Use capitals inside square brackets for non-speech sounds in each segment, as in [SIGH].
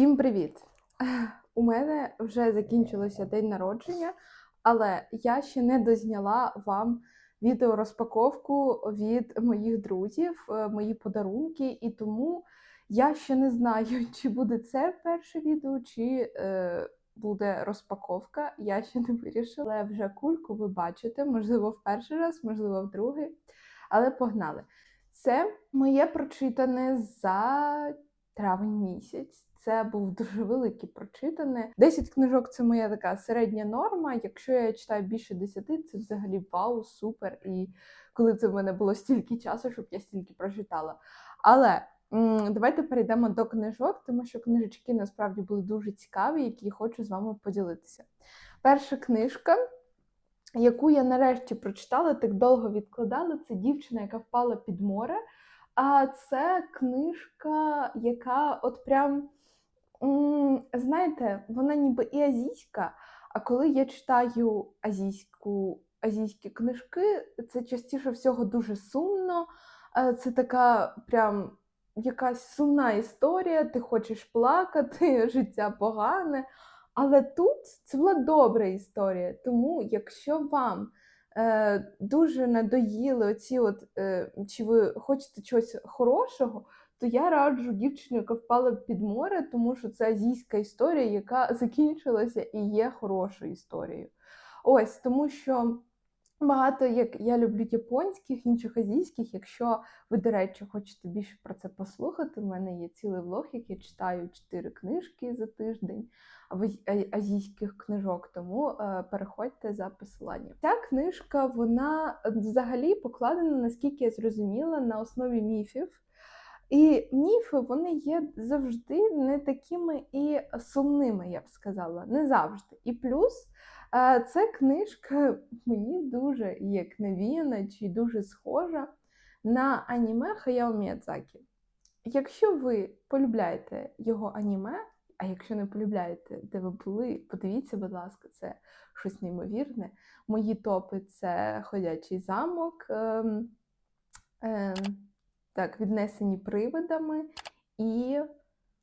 Всім привіт! [LAUGHS] У мене вже закінчилося день народження, але я ще не дозняла вам відеорозпаковку від моїх друзів, е, мої подарунки, і тому я ще не знаю, [LAUGHS] чи буде це перше відео, чи е, буде розпаковка. Я ще не вирішила. Але вже кульку ви бачите, можливо, в перший раз, можливо, в другий. Але погнали. Це моє прочитане за травень місяць. Це був дуже великий прочитане. 10 книжок це моя така середня норма. Якщо я читаю більше 10, це взагалі вау, супер. І коли це в мене було стільки часу, щоб я стільки прочитала. Але давайте перейдемо до книжок, тому що книжечки насправді були дуже цікаві, які хочу з вами поділитися. Перша книжка. Яку я нарешті прочитала, так довго відкладала, це дівчина, яка впала під море. А це книжка, яка от прям, знаєте, вона ніби і азійська, а коли я читаю азійську, азійські книжки, це частіше всього дуже сумно. Е, Це така прям якась сумна історія, ти хочеш плакати, [LAUGHS] життя погане. Але тут це була добра історія. Тому, якщо вам е, дуже надоїли оці, от, е, чи ви хочете чогось хорошого, то я раджу дівчину, яка впала під море, тому що це азійська історія, яка [LAUGHS] закінчилася і є хорошою історією. Ось тому що. Багато як я люблю японських, інших азійських. Якщо ви, до речі, хочете більше про це послухати, в мене є цілий влог, як я читаю чотири книжки за тиждень або азійських книжок, тому е, переходьте за посиланням. Ця книжка вона е, взагалі покладена, наскільки я зрозуміла, на основі міфів. І міфи вони є завжди не такими і сумними, я б сказала, не завжди. І плюс е, ця книжка мені дуже як навіяна чи дуже схожа на аніме Хаяо Міядзакі. Якщо ви полюбляєте його аніме, а якщо не полюбляєте, де ви були, подивіться, будь ласка, це щось неймовірне. Мої топи це Ходячий замок, ем, ем, так, віднесені привидами. І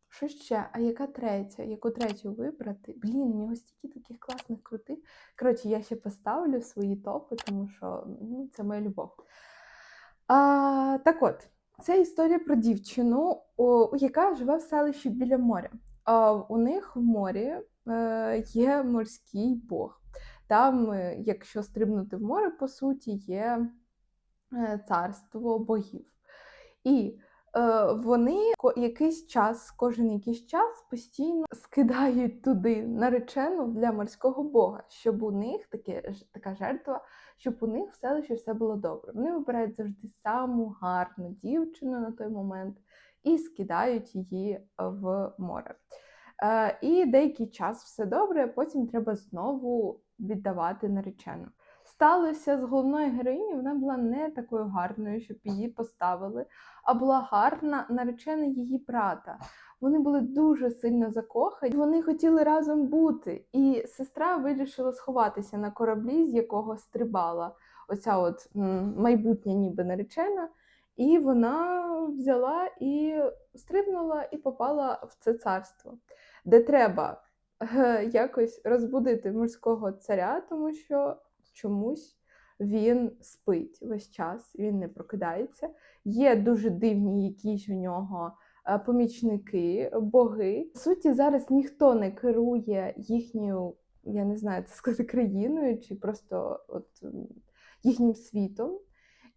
що ще? А яка третя? Яку третю вибрати? Блін, у нього стільки таких класних крутих. Коротше, я ще поставлю свої топи, тому що ну, це моя любов. А, так от, це історія про дівчину, о, яка живе в селищі біля моря. А, у них в морі е, є морський бог. Там, е, якщо стрибнути в море, по суті, є е, царство богів. І е, вони якийсь час, кожен якийсь час постійно скидають туди наречену для морського бога, щоб у них таке, така жертва, щоб у них в селищі все було добре. Вони вибирають завжди саму гарну дівчину на той момент і скидають її в море. Е, і деякий час все добре, потім треба знову віддавати наречену. Сталося з головною героїнею, вона була не такою гарною, щоб її поставили, а була гарна наречена її брата. Вони були дуже сильно закохані, вони хотіли разом бути. І сестра вирішила сховатися на кораблі, з якого стрибала оця от майбутня ніби наречена. І вона взяла і стрибнула і попала в це царство, де треба е, якось розбудити морського царя, тому що чомусь він спить весь час, він не прокидається. Є дуже дивні якісь у нього е, помічники, боги. По суті, зараз ніхто не керує їхньою, я не знаю, це сказати, країною чи просто от, їхнім світом.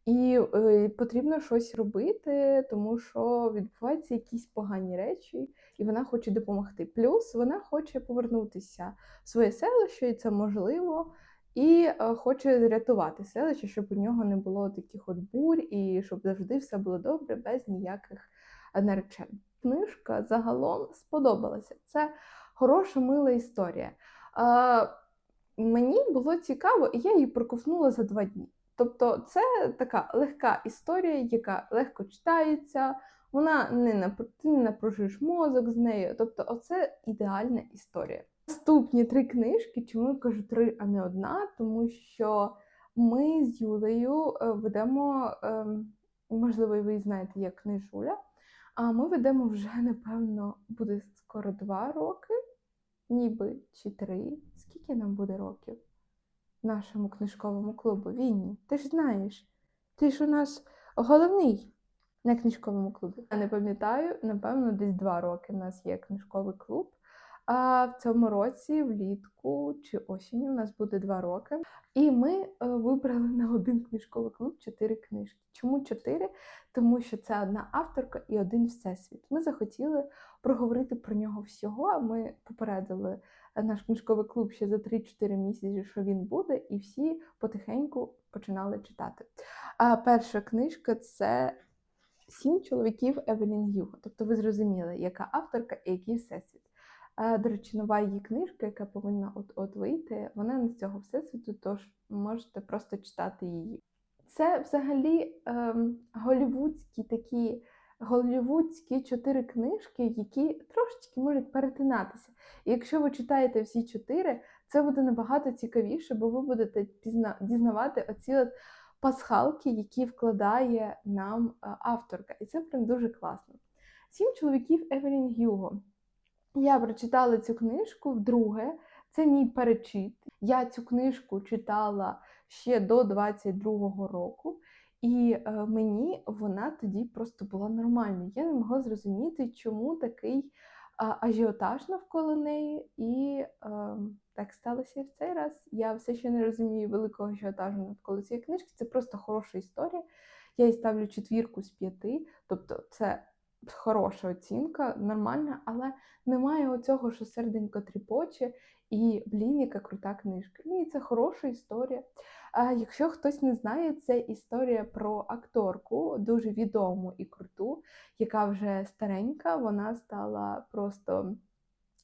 І е, потрібно щось робити, тому що відбуваються якісь погані речі, і вона хоче допомогти. Плюс вона хоче повернутися в своє селище, і це можливо, і е, хоче рятувати селище, щоб у нього не було таких от бурь, і щоб завжди все було добре, без ніяких е, наречен. Книжка загалом сподобалася. Це хороша, мила історія. Е, мені було цікаво, і я її проковтнула за два дні. Тобто, це така легка історія, яка легко читається, вона не ти напружуєш мозок з нею. Тобто, оце ідеальна історія. Наступні три книжки, чому я кажу три, а не одна, тому що ми з Юлею е, ведемо, ем, можливо, ви знаєте, як книжуля. А ми ведемо вже, напевно, буде скоро два роки, ніби чи три. Скільки нам буде років? Нашому книжковому клубу Вінні. Ти ж знаєш, ти ж у нас головний на книжковому клубі. Я не пам'ятаю, напевно, десь два роки в нас є книжковий клуб. А в цьому році, влітку чи осінню, у нас буде два роки. І ми е, вибрали на один книжковий клуб чотири книжки. Чому чотири? Тому що це одна авторка і один всесвіт. Ми захотіли проговорити про нього всього. Ми попередили наш книжковий клуб ще за 3-4 місяці, що він буде, і всі потихеньку починали читати. А перша книжка це Сім чоловіків Евелін Гюго. Тобто ви зрозуміли, яка авторка і який всесвіт. До речі, нова її книжка, яка повинна от от вийти, вона не з цього всесвіту, тож можете просто читати її. Це взагалі ем, голівудські такі голівудські чотири книжки, які трошечки можуть перетинатися. І якщо ви читаєте всі чотири, це буде набагато цікавіше, бо ви будете дізнавати оці от пасхалки, які вкладає нам е, авторка. І це прям дуже класно. Сім чоловіків Евелін Гюго. Я прочитала цю книжку вдруге. Це мій перечит. Я цю книжку читала ще до 22-го року, і е, мені вона тоді просто була нормальною. Я не могла зрозуміти, чому такий ажіотаж навколо неї. І е, так сталося і в цей раз. Я все ще не розумію великого ажіотажу навколо цієї книжки. Це просто хороша історія. Я їй ставлю четвірку з п'яти, тобто це хороша оцінка, нормальна, але немає оцього, що серденько тріпоче, і блін, яка крута книжка. Ні, це хороша історія. А якщо хтось не знає, це історія про акторку, дуже відому і круту, яка вже старенька, вона стала просто,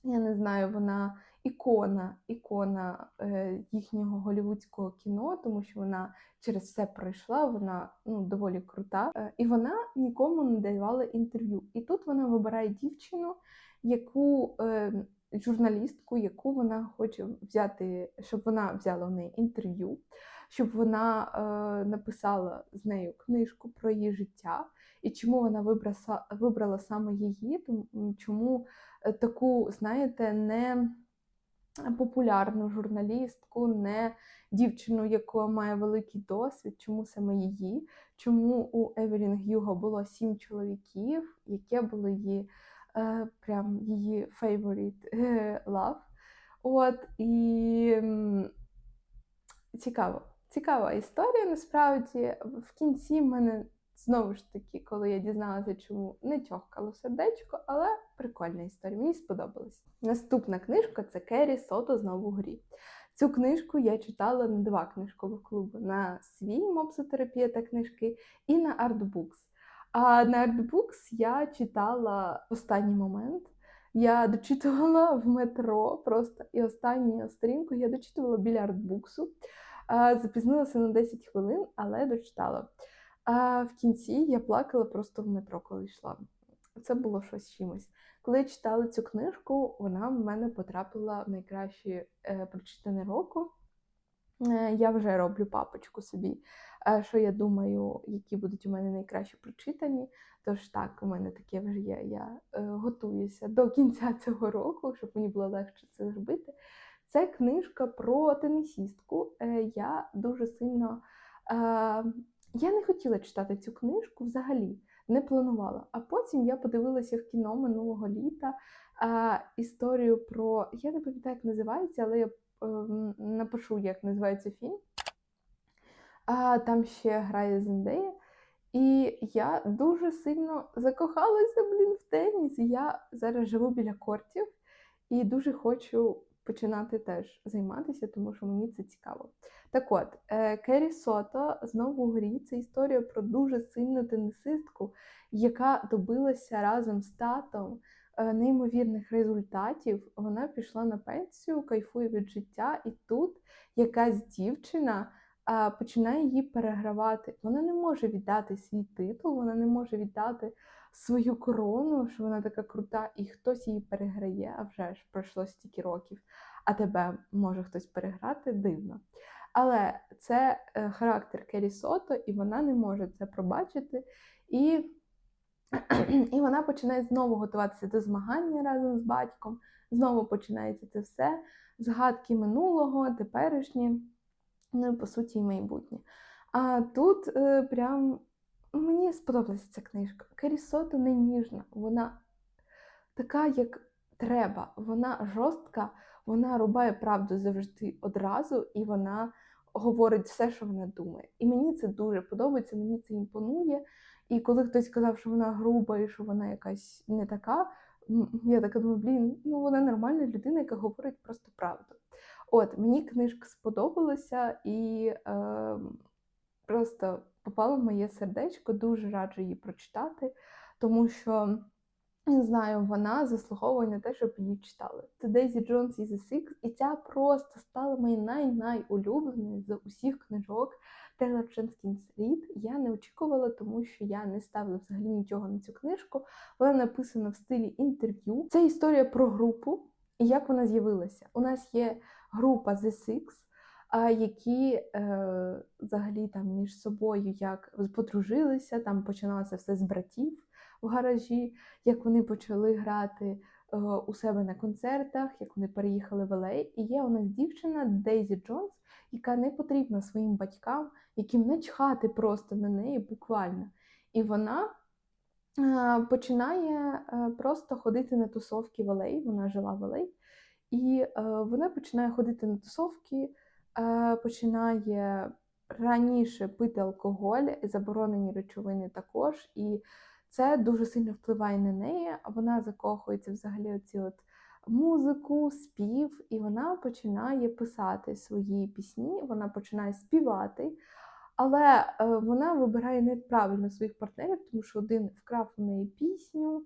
я не знаю, вона ікона, ікона е, їхнього голівудського кіно, тому що вона через все пройшла, вона ну, доволі крута. Е, і вона нікому не давала інтерв'ю. І тут вона вибирає дівчину, яку е, журналістку, яку вона хоче взяти, щоб вона взяла в неї інтерв'ю, щоб вона е, написала з нею книжку про її життя. І чому вона вибрала, вибрала саме її, чому е, таку, знаєте, не популярну журналістку, не дівчину, яка має великий досвід, чому саме її, чому у Евелін Гюго було сім чоловіків, яке було її е, прям її favorite е, love. От і цікаво. Цікава історія, насправді. В кінці мене знову ж таки, коли я дізналася, чому не тьохкало сердечко, але прикольна історія. Мені сподобалось. Наступна книжка це Керрі Сото знову в грі. Цю книжку я читала на два книжкових клуби: на свій мопсотерапія та книжки і на Artbooks. А на Artbooks я читала останній момент. Я дочитувала в метро просто і останню сторінку я дочитувала біля артбуксу. Запізнилася на 10 хвилин, але дочитала. А в кінці я плакала просто в метро, коли йшла. Це було щось чимось. Коли я читала цю книжку, вона в мене потрапила в найкращі е, прочитане року. Е, я вже роблю папочку собі, е, що я думаю, які будуть у мене найкращі прочитані. Тож так, у мене таке вже є. Я е, готуюся до кінця [LAUGHS] цього року, щоб мені було легше це зробити. Це книжка про тенісістку. Е, я дуже сильно. Е, я не хотіла читати цю книжку взагалі, не планувала. А потім я подивилася в кіно минулого літа е, історію про. Я не пам'ятаю, як називається, але я е, напишу, як називається фільм. А там ще грає Зендея. І я дуже сильно закохалася, блін, в теніс. Я зараз живу біля кортів і дуже хочу починати теж займатися, тому що мені це цікаво. Так от, е, Керрі Сото знову грі це історія про дуже сильну тенісистку, яка добилася разом з татом е, неймовірних результатів. Вона пішла на пенсію, кайфує від життя, і тут якась дівчина. Починає її перегравати. Вона не може віддати свій титул, вона не може віддати свою корону, що вона така крута, і хтось її переграє, а вже ж пройшло стільки років, а тебе може хтось переграти дивно. Але це е, характер Керрі Сото, і вона не може це пробачити. І [CLEARS THROAT] І вона починає знову готуватися до змагання разом з батьком. Знову починається це все. Згадки минулого, теперішні, ну і по суті, майбутнє. А тут е, прям мені сподобалася ця книжка. Керісото не ніжна, вона така, як треба. Вона жорстка, вона рубає правду завжди одразу, і вона говорить все, що вона думає. І мені це дуже подобається, мені це імпонує. І коли хтось сказав, що вона груба і що вона якась не така, я така думаю, блін, ну вона нормальна людина, яка говорить просто правду. От, мені книжка сподобалася і е, просто попала в моє сердечко, дуже раджу її прочитати, тому що. Не знаю, вона заслуговує на те, щоб її читали. Це Дейзі Джонс і The Six, і ця просто стала моєю най-найулюбленою з усіх книжок Тейлор Jenkins Reid. Я не очікувала, тому що я не ставила взагалі нічого на цю книжку. Вона написана в стилі інтерв'ю. Це історія про групу і як вона з'явилася. У нас є група The Six, які е, взагалі там між собою як подружилися, там починалося все з братів в гаражі, як вони почали грати е, у себе на концертах, як вони переїхали в LA. І є у нас дівчина Дейзі Джонс, яка не потрібна своїм батькам, яким начхати просто на неї буквально. І вона е, починає е, просто ходити на тусовки в LA, вона жила в LA, і е, вона починає ходити на тусовки, починає раніше пити алкоголь, заборонені речовини також. І це дуже сильно впливає на неї. Вона закохується взагалі оці от музику, спів, і вона починає писати свої пісні, вона починає співати. Але е, вона вибирає неправильно своїх партнерів, тому що один вкрав у неї пісню, е,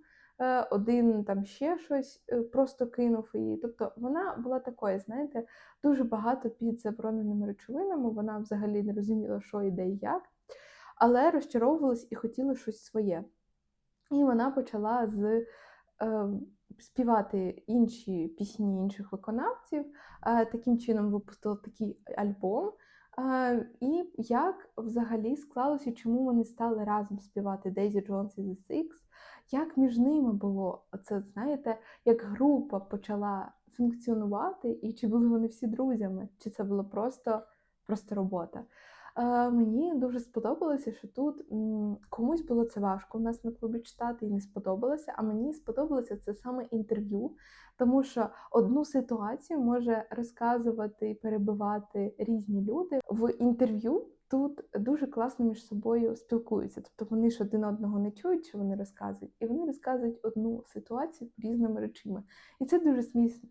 один там ще щось е, просто кинув її. Тобто вона була такою, знаєте, дуже багато під забороненими речовинами. Вона взагалі не розуміла, що йде і як, але розчаровувалась і хотіла щось своє. І вона почала з е, співати інші пісні інших виконавців. Е, таким чином випустила такий альбом. Е, і як взагалі склалося, чому вони стали разом співати Дейзі Джонс і The Six, як між ними було це, знаєте, як група почала функціонувати, і чи були вони всі друзями, чи це було просто, просто робота. Е, Мені дуже сподобалося, що тут комусь було це важко у нас на клубі читати і не сподобалося. А мені сподобалося це саме інтерв'ю, тому що одну ситуацію може розказувати і перебивати різні люди в інтерв'ю. Тут дуже класно між собою спілкуються, тобто вони ж один одного не чують, що вони розказують, і вони розказують одну ситуацію різними речами. І це дуже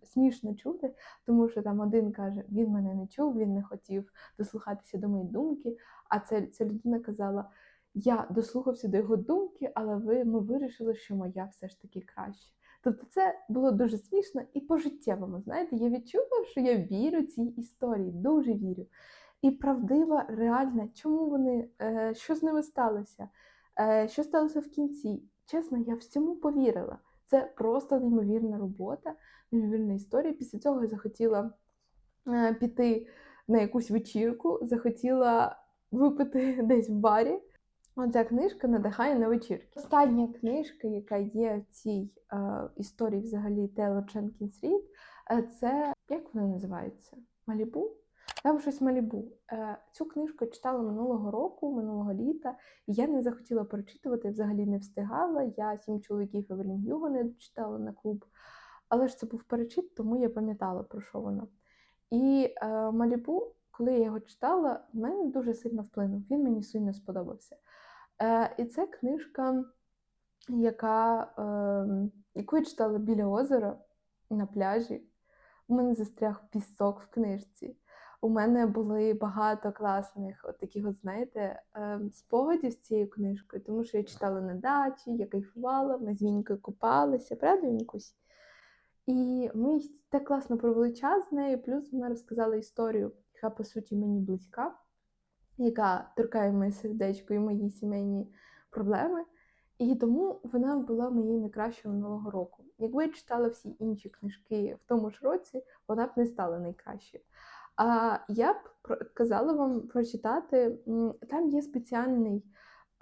смішно чути, тому що там один каже, він мене не чув, він не хотів дослухатися до моєї думки. А ця, ця людина казала: Я дослухався до його думки, але ви ми вирішили, що моя все ж таки краще. Тобто це було дуже смішно і по-життєвому. Знаєте, я відчула, що я вірю цій історії, дуже вірю. І правдива, реальна, чому вони, е, що з ними сталося, е, що сталося в кінці. Чесно, я всьому повірила. Це просто неймовірна робота, неймовірна історія. Після цього я захотіла е, піти на якусь вечірку, захотіла випити [LAUGHS] десь в барі. Оця книжка надихає на вечірки. Остання книжка, яка є в цій е, історії взагалі Тейлор Дженкінс Рід, це як вона називається? Малібу? Там щось Малібу. Е, Цю книжку я читала минулого року, минулого літа, і я не захотіла перечитувати, взагалі не встигала. Я сім чоловіків Евелін Юго не дочитала на клуб. Але ж це був перечит, тому я пам'ятала, про що воно. І е, Малібу, коли я його читала, в мене дуже сильно вплинув. Він мені сильно сподобався. Е, І це книжка, яка, е, яку я читала біля озера на пляжі. У мене застряг пісок в книжці. У мене були багато класних, от таких, от, знаєте, е, спогадів з цією книжкою, тому що я читала на дачі, я кайфувала, ми з Вінькою купалися, правда, Вінькусь? І ми так класно провели час з нею, плюс вона розказала історію, яка, по суті, мені близька, яка торкає моє сердечко і мої сімейні проблеми. І тому вона була моєю найкращою минулого року. Якби я читала всі інші книжки в тому ж році, вона б не стала найкращою. А я б казала вам прочитати, там є спеціальний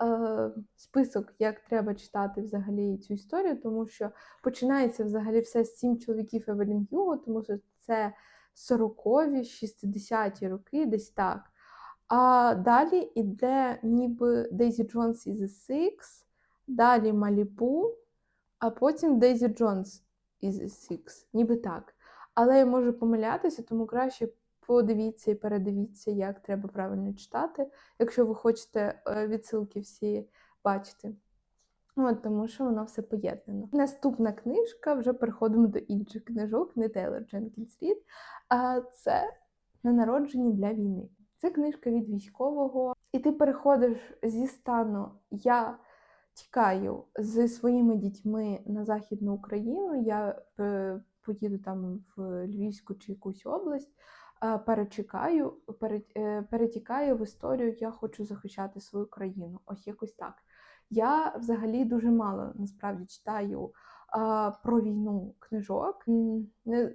е, список, як треба читати взагалі цю історію, тому що починається взагалі все з сім чоловіків Евелін Гюго, тому що це 40-ві, 60-ті роки, десь так. А далі іде ніби Дейзі Джонс is a Six, далі Малібу, а потім Дейзі Джонс is a Six, ніби так. Але я можу помилятися, тому краще подивіться і передивіться, як треба правильно читати, якщо ви хочете е, відсилки всі бачити. От, тому що воно все поєднано. Наступна книжка, вже переходимо до інших книжок, не Тейлор Дженкінс Рід, а це на народженні для війни. Це книжка від військового, і ти переходиш зі стану Я тікаю зі своїми дітьми на Західну Україну. Я е, поїду там в Львівську чи якусь область, перечекаю, пере, е, в історію Я хочу захищати свою країну. Ось якось так. Я взагалі дуже мало насправді читаю а, про війну книжок.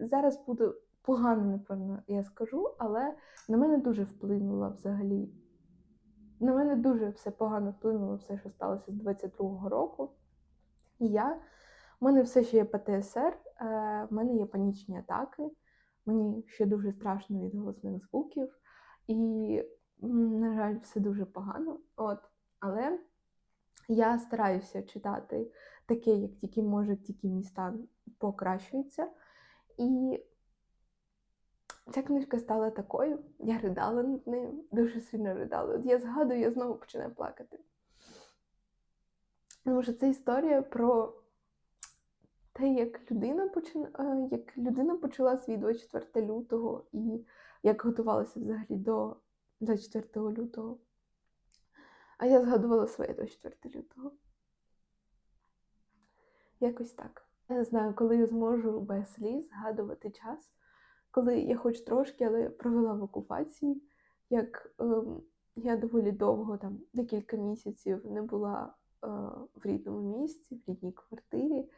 Зараз буде погано, напевно, я скажу, але на мене дуже вплинула взагалі. На мене дуже все погано вплинуло все, що сталося з 22-го року. І я, в мене все ще є ПТСР, е, в мене є панічні атаки, мені ще дуже страшно від голосних звуків, і, на жаль, все дуже погано. От. Але я стараюся читати таке, як тільки може, тільки мій стан покращується. І ця книжка стала такою. Я ридала над нею, дуже сильно ридала. От я згадую, я знову починаю плакати. Тому що це історія про те, як людина, почин... е, як людина почала свій 24 лютого і як готувалася взагалі до 24 лютого. А я згадувала своє 24 лютого. Якось так. Я не знаю, коли я зможу без сліз згадувати час, коли я хоч трошки, але провела в окупації, як ем, я доволі довго, там декілька місяців, не була е, в рідному місці, в рідній квартирі.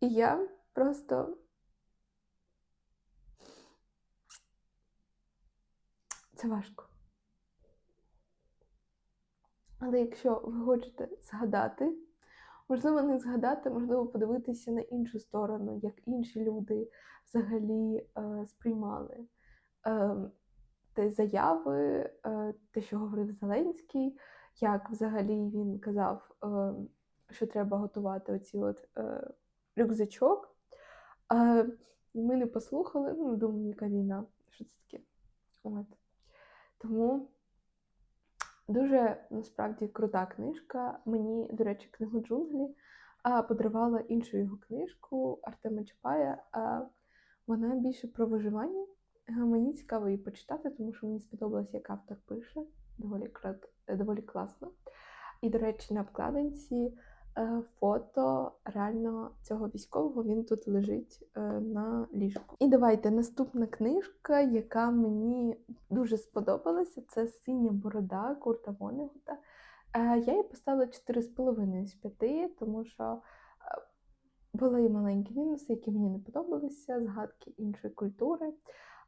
І я просто це важко. Але якщо ви хочете згадати, можливо, не згадати, можливо, подивитися на іншу сторону, як інші люди взагалі е, сприймали е, те заяви, е, те, що говорив Зеленський, як взагалі він казав, е, що треба готувати оці от е, рюкзачок. Е, ми не послухали, ну, думаю, яка війна, що це таке. От. Тому дуже насправді крута книжка. Мені, до речі, книгу джунглі подарувала іншу його книжку Артема Чапая. Вона більше про виживання. Мені цікаво її почитати, тому що мені сподобалось, як автор пише. Доволі, доволі класно. І, до речі, на обкладинці е, фото реально цього військового він тут лежить е, на ліжку. І давайте наступна книжка, яка мені дуже сподобалася, це Синя борода Курта Вонегута. Е, Я їй поставила 4,5 з 5, тому що е, були і маленькі мінуси, які мені не подобалися, згадки іншої культури.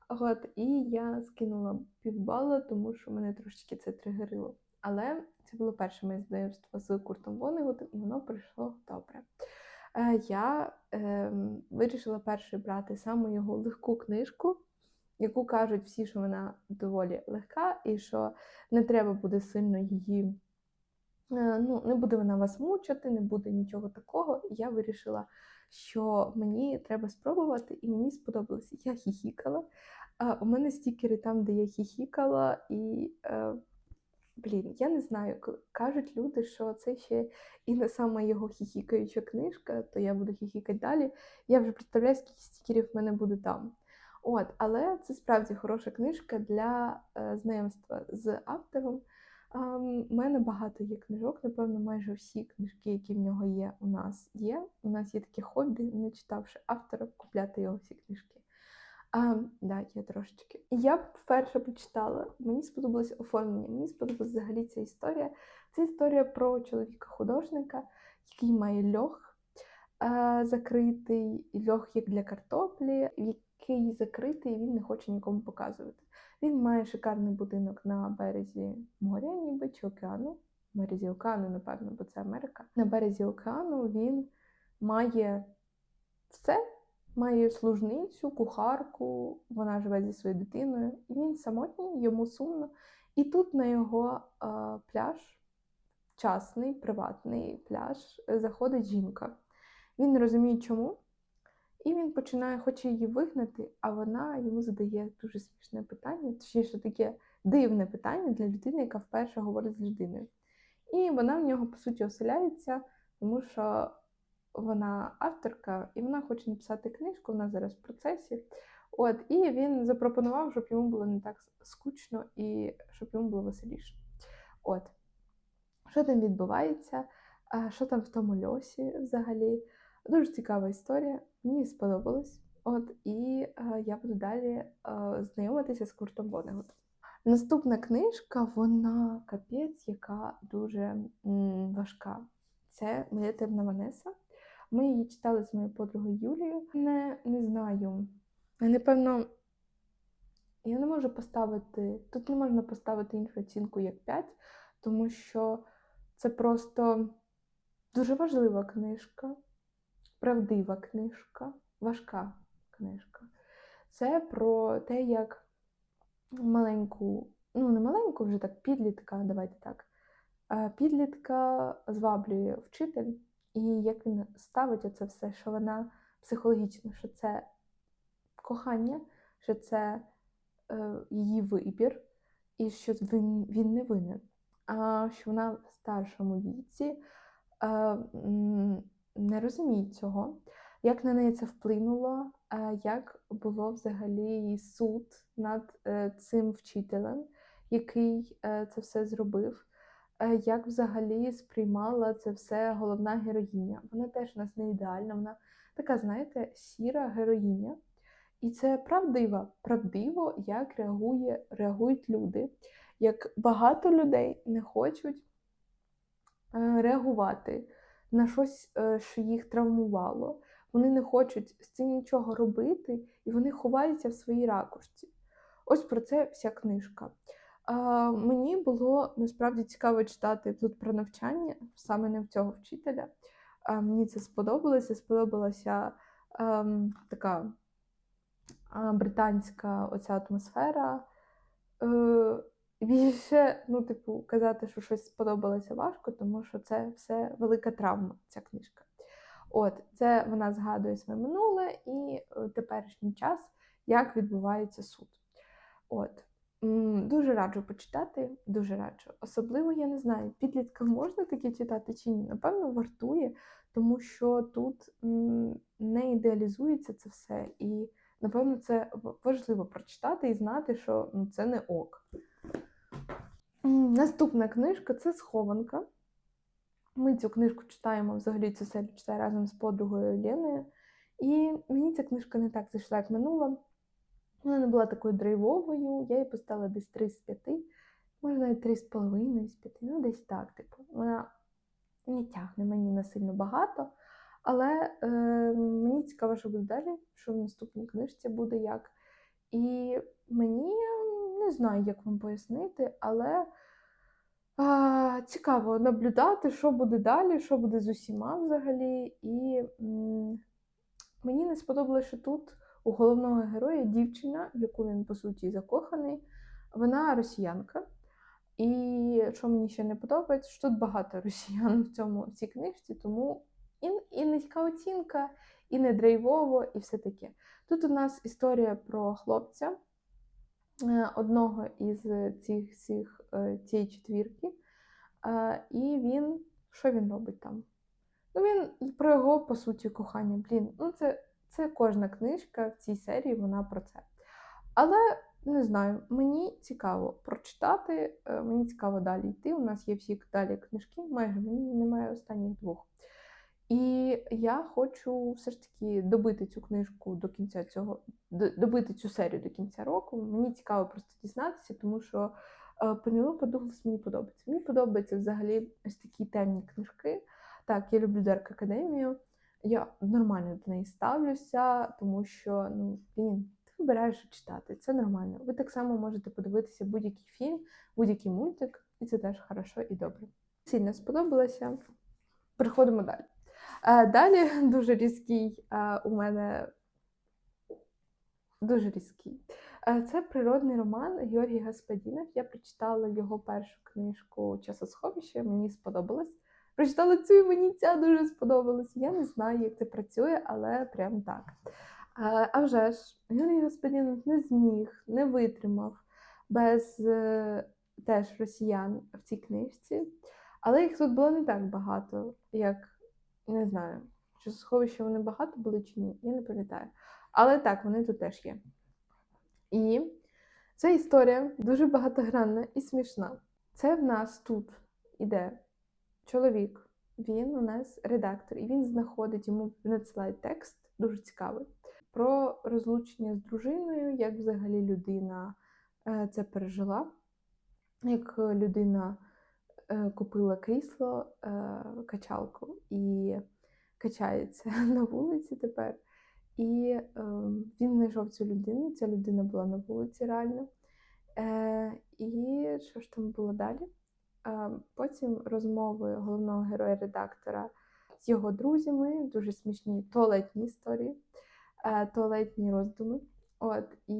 От, і я скинула півбала, тому що мене трошечки це тригерило. Але це було перше моє знайомство з Куртом Вонегутом, і воно пройшло добре. Е, Я е, вирішила першою брати саме його легку книжку, яку кажуть всі, що вона доволі легка, і що не треба буде сильно її. е, Ну, не буде вона вас мучити, не буде нічого такого. Я вирішила, що мені треба спробувати, і мені сподобалося. Я хіхікала. А у мене стікери там, де я хіхікала, і е, Блін, я не знаю, кажуть люди, що це ще і не саме його хіхікаюча книжка, то я буду хіхікати далі. Я вже представляю, скільки стікерів в мене буде там. От, але це справді хороша книжка для е, знайомства з автором. У мене багато є книжок, напевно, майже всі книжки, які в нього є, у нас є. У нас є таке хобі, не читавши автора, купляти його всі книжки. А, да, є трошечки. Я вперше почитала, мені сподобалось оформлення, мені сподобалась взагалі ця історія. Це історія про чоловіка-художника, який має льох е, закритий, льох як для картоплі, який закритий, він не хоче нікому показувати. Він має шикарний будинок на березі моря, ніби чи океану. Березі океану, напевно, бо це Америка. На березі океану він має все. Має служницю, кухарку, вона живе зі своєю дитиною, і він самотній, йому сумно. І тут на його е, пляж, частний, приватний пляж, е, заходить жінка. Він не розуміє, чому. І він починає, хоче її вигнати, а вона йому задає дуже смішне питання, точніше таке дивне питання для людини, яка вперше говорить з людиною. І вона в нього, по суті, оселяється, тому що вона авторка, і вона хоче написати книжку, вона зараз в процесі. От, і він запропонував, щоб йому було не так скучно і щоб йому було веселіше. От. Що там відбувається? Що там в тому льосі взагалі? Дуже цікава історія. Мені сподобалось. От, і е, я буду далі е, знайомитися з Куртом Вонегутом. Наступна книжка, вона капець, яка дуже м, важка. Це моя темна Ванеса. Ми її читали з моєю подругою Юлією. Не, не знаю. Напевно, я не можу поставити. Тут не можна поставити іншу оцінку як 5, тому що це просто дуже важлива книжка, правдива книжка, важка книжка. Це про те, як маленьку, ну не маленьку, вже так, підлітка, давайте так. Підлітка зваблює вчитель, і як він ставить оце все, що вона психологічно, що це кохання, що це е, її вибір, і що він, він не винен. А що вона в старшому віці е, не розуміє цього, як на неї це вплинуло, е, як було взагалі її суд над е, цим вчителем, який е, це все зробив. Е, Як взагалі сприймала це все головна героїня. Вона теж у нас не ідеальна, вона така, знаєте, сіра героїня. І це правдиво, правдиво, як реагує, реагують люди, як багато людей не хочуть е, реагувати на щось, е, що їх травмувало. Вони не хочуть з цим нічого робити, і вони ховаються в своїй ракушці. Ось про це вся книжка. Мені було насправді цікаво читати тут про навчання, саме не в цього вчителя. Мені це сподобалося. Сподобалася ем, така британська оця атмосфера. Більше, ну, типу, казати, що щось сподобалося важко, тому що це все велика травма, ця книжка. От, це вона згадує своє минуле і е, теперішній час, як відбувається суд. От. Дуже раджу почитати, дуже раджу. Особливо я не знаю, підліткам можна таке читати чи ні. Напевно, вартує, тому що тут не ідеалізується це все. І, напевно, це важливо прочитати і знати, що ну, це не ок. Наступна книжка це схованка. Ми цю книжку читаємо, взагалі цю серію читаю разом з подругою Леною. І мені ця книжка не так зайшла, як минула. Вона не була такою драйвовою, я їй поставила десь 3 з 5, може навіть 3,5 з 5, ну десь так, типу. Вона не тягне мені на сильно багато. Але е, мені цікаво, що буде далі, що в наступній книжці буде як. І мені не знаю, як вам пояснити, але а, цікаво наблюдати, що буде далі, що буде з усіма взагалі. І м, мені не сподобалося, що тут у головного героя дівчина, в яку він по суті закоханий, вона росіянка. І що мені ще не подобається, що тут багато [LAUGHS] росіян в цьому в цій книжці, тому і, і низька оцінка, і не драйвово, і все таке. Тут у нас історія про хлопця, е, одного із цих, цих е, цієї четвірки. Е, І він що він робить там? Ну, він про його, по суті, кохання. Блін, ну це, це кожна книжка в цій серії, вона про це. Але не знаю, мені цікаво прочитати, е, мені цікаво далі йти. У нас є всі далі книжки, майже мені немає останніх двох. І я хочу все ж таки добити цю книжку до кінця цього, добити цю серію до кінця року. Мені цікаво просто дізнатися, тому що е, Пенелопа Дуглас мені подобається. Мені подобаються взагалі ось такі темні книжки. Так, я люблю Дарк Академію. Я нормально до неї ставлюся, тому що ну, блін, Ти вибираєш читати, це нормально. Ви так само можете подивитися будь-який фільм, будь-який мультик, і це теж хорошо і добре. Сильно сподобалося. Переходимо далі. Е, Далі [LAUGHS] дуже різкий е, у мене дуже різкий. Е, Це природний роман Георгій Гаспадінов. Я прочитала його першу книжку Часосховище, мені сподобалось. Прочитала цю і мені ця дуже сподобалась. Я не знаю, як це працює, але прям так. Е, А вже ж, Георгій Гаспадінов не зміг, не витримав без е, теж росіян в цій книжці. Але їх тут було не так багато, як не знаю, чи сховище вони багато були чи ні, я не пам'ятаю. Але так, вони тут теж є. І ця історія дуже багатогранна і смішна. Це в нас тут іде чоловік, він у нас редактор, і він знаходить йому надсилає текст, дуже цікавий, про розлучення з дружиною, як взагалі людина е, це пережила, як людина е, купила крісло, е, качалку і качається [LAUGHS] на вулиці тепер. І е, він знайшов цю людину, ця людина була на вулиці реально. Е, і що ж там було далі? Потім розмови головного героя-редактора з його друзями, дуже смішні туалетні історії, е, туалетні роздуми. От, і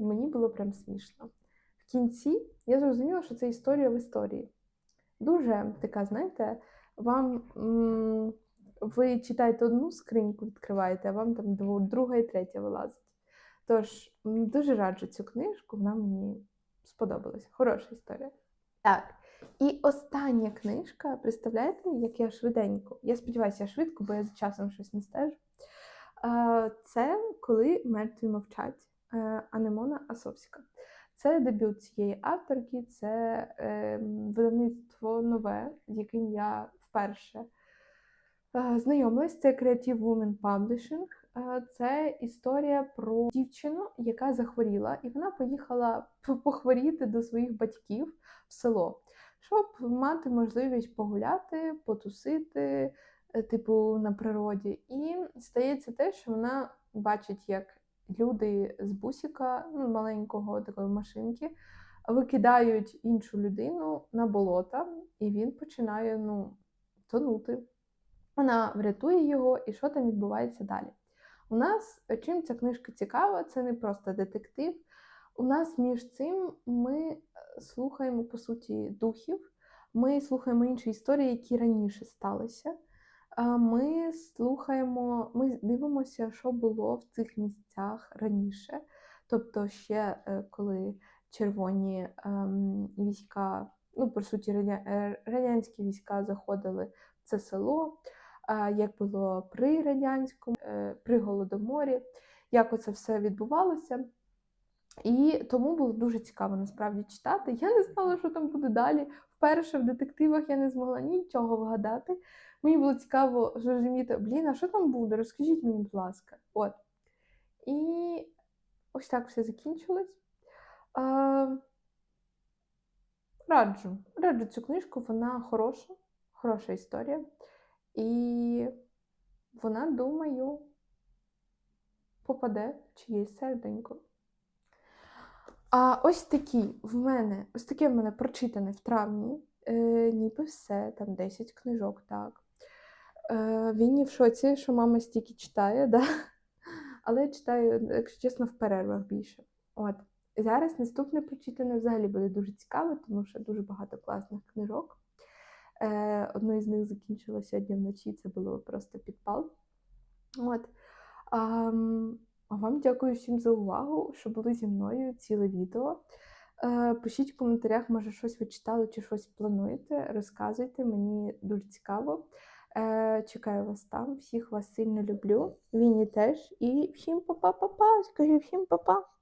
мені було прям смішно. В кінці я зрозуміла, що це історія в історії. Дуже така, знаєте, вам м, ви читаєте одну скриньку, відкриваєте, а вам там друга і третя вилазить. Тож, дуже раджу цю книжку, вона мені сподобалась. Хороша історія. Так. І остання книжка, представляєте, як я швиденько. Я сподіваюся, я швидко, бо я за часом щось не стежу. Це коли мертві мовчать е, Анемона Асовська. Це дебют цієї авторки, це е, видавництво нове, з яким я вперше е, знайомилась. Це Creative Women Publishing. Е, Це історія про дівчину, яка захворіла, і вона поїхала похворіти до своїх батьків в село, щоб мати можливість погуляти, потусити, е, типу, на природі. І стається те, що вона бачить, як люди з бусіка, ну, маленького такої машинки, викидають іншу людину на болота, і він починає ну, тонути. Вона врятує його, і що там відбувається далі. У нас чим ця книжка цікава, це не просто детектив. У нас між цим ми е, слухаємо, по суті, духів, ми слухаємо інші історії, які раніше сталися. Ми слухаємо, ми дивимося, що було в цих місцях раніше. Тобто, ще е, коли червоні ем, війська, ну, по суті, е, радянські війська заходили в це село, як було при радянському, при голодоморі, як оце все відбувалося. І тому було дуже цікаво насправді читати. Я не знала, що там буде далі. Вперше в детективах я не змогла нічого вгадати. Мені було цікаво зрозуміти, блін, а що там буде? Розкажіть мені, будь ласка. От. І ось так все закінчилось. А, раджу. Раджу цю книжку, вона хороша, хороша історія. І вона, думаю, попаде в чиєсь серденько. А ось такі в мене, ось таке в мене прочитане в травні, е, ніби все, там 10 книжок, так. Е, він в шоці, що мама стільки читає, да? але я читаю, якщо чесно, в перервах більше. От. Зараз наступне прочитане взагалі буде дуже цікаве, тому що дуже багато класних книжок. Е, одну із них закінчила сьогодні вночі, це було просто підпал. От. М, а вам дякую всім за увагу, що були зі мною ціле відео. Е, Пишіть в коментарях, може, щось ви читали чи щось плануєте. Розказуйте, мені дуже цікаво. Е, Чекаю вас там. Всіх вас сильно люблю. Віні теж. І всім па-па-па-па. Скажи всім па-па.